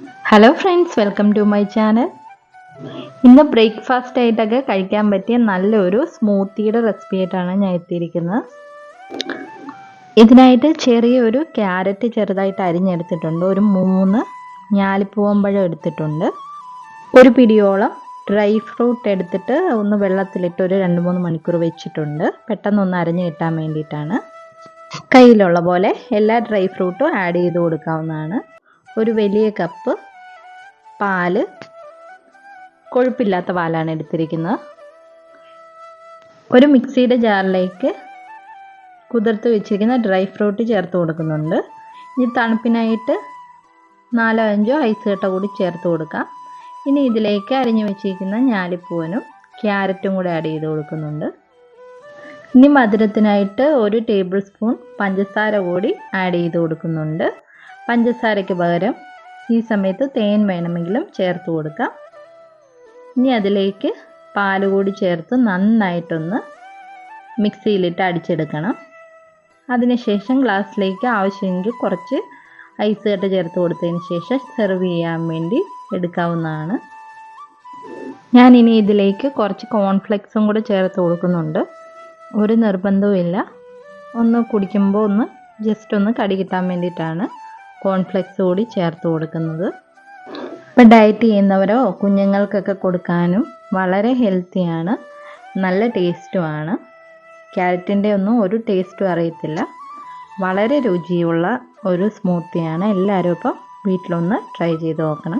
Hello friends welcome to my channel ഇന്ന് breakfast ആയിട്ടൊക്കെ കഴിക്കാൻ പറ്റിയ നല്ലൊരു സ്മൂത്തിയുടെ റെസിപ്പി ആയിട്ടാണ് ഞാൻ എത്തിയിരിക്കുന്നത്. ഇതിനായിട്ട് ചെറിയൊരു ക്യാരറ്റ് ചെറുതായിട്ട് അരിഞ്ഞെടുത്തിട്ടുണ്ട്. ഒരു മൂന്ന് ഞാലിപ്പൂവമ്പഴം എടുത്തിട്ടുണ്ട്. ഒരു പിടിയോളം ഡ്രൈ ഫ്രൂട്ട് എടുത്തിട്ട് ഒന്ന് വെള്ളത്തിലിട്ട് ഒരു രണ്ട് മൂന്ന് മണിക്കൂർ വെച്ചിട്ടുണ്ട്. പെട്ടെന്ന് ഒന്ന് അരഞ്ഞ് കിട്ടാൻ വേണ്ടിയിട്ടാണ്. കയ്യിലുള്ള പോലെ എല്ലാ ഡ്രൈ ഫ്രൂട്ടും ആഡ് ചെയ്ത് കൊടുക്കാവുന്നതാണ്. ഒരു വലിയ കപ്പ് പാൽ. കൊഴുപ്പില്ലാത്ത പാലാണ് എടുത്തിരിക്കുന്നത്. ഒരു മിക്സിയുടെ ജാറിലേക്ക് കുതിർത്ത് വെച്ചിരിക്കുന്ന ഡ്രൈ ഫ്രൂട്ട് ചേർത്ത് കൊടുക്കുന്നുണ്ട്. ഇനി തണുപ്പിനായിട്ട് നാലോ അഞ്ചോ ഐസ് കട്ട കൂടി ചേർത്ത് കൊടുക്കാം. ഇനി ഇതിലേക്ക് അരിഞ്ഞു വെച്ചിരിക്കുന്ന ഞാലിപ്പൂവനും ക്യാരറ്റും കൂടി ആഡ് ചെയ്ത് കൊടുക്കുന്നുണ്ട്. ഇനി മധുരത്തിനായിട്ട് ഒരു ടേബിൾ സ്പൂൺ പഞ്ചസാര കൂടി ആഡ് ചെയ്ത് കൊടുക്കുന്നുണ്ട്. പഞ്ചസാരയ്ക്ക് പകരം ഈ സമയത്ത് തേൻ വേണമെങ്കിലും ചേർത്ത് കൊടുക്കാം. ഇനി അതിലേക്ക് പാൽ കൂടി ചേർത്ത് നന്നായിട്ടൊന്ന് മിക്സിയിലിട്ട് അടിച്ചെടുക്കണം. അതിനുശേഷം ഗ്ലാസ്സിലേക്ക് ആവശ്യമെങ്കിൽ കുറച്ച് ഐസ് കട്ട ചേർത്ത് കൊടുത്തതിന് ശേഷം സെർവ് ചെയ്യാൻ വേണ്ടി എടുക്കാവുന്നതാണ്. ഞാൻ ഇനി ഇതിലേക്ക് കുറച്ച് കോൺഫ്ലെക്സും കൂടെ ചേർത്ത് കൊടുക്കുന്നുണ്ട്. ഒരു നിർബന്ധവും ഇല്ല ഒന്ന് കുടിക്കുമ്പോൾ ഒന്ന് ജസ്റ്റ് ഒന്ന് കടി കിട്ടാൻ വേണ്ടിയിട്ടാണ്. കോൺഫ്ലെക്സ് കൂടി ചേർത്ത് കൊടുക്കുന്നത്. ഇപ്പം ഡയറ്റ് ചെയ്യുന്നവരോ കുഞ്ഞുങ്ങൾക്കൊക്കെ കൊടുക്കാനും വളരെ ഹെൽത്തിയാണ് നല്ല ടേസ്റ്റുമാണ് ക്യാരറ്റിന്റെ ഒന്നും ഒരു ടേസ്റ്റും അറിയത്തില്ല. വളരെ രുചിയുള്ള ഒരു സ്മൂത്തിയാണ് എല്ലാവരും ഇപ്പം വീട്ടിലൊന്ന് ട്രൈ ചെയ്ത് നോക്കണം.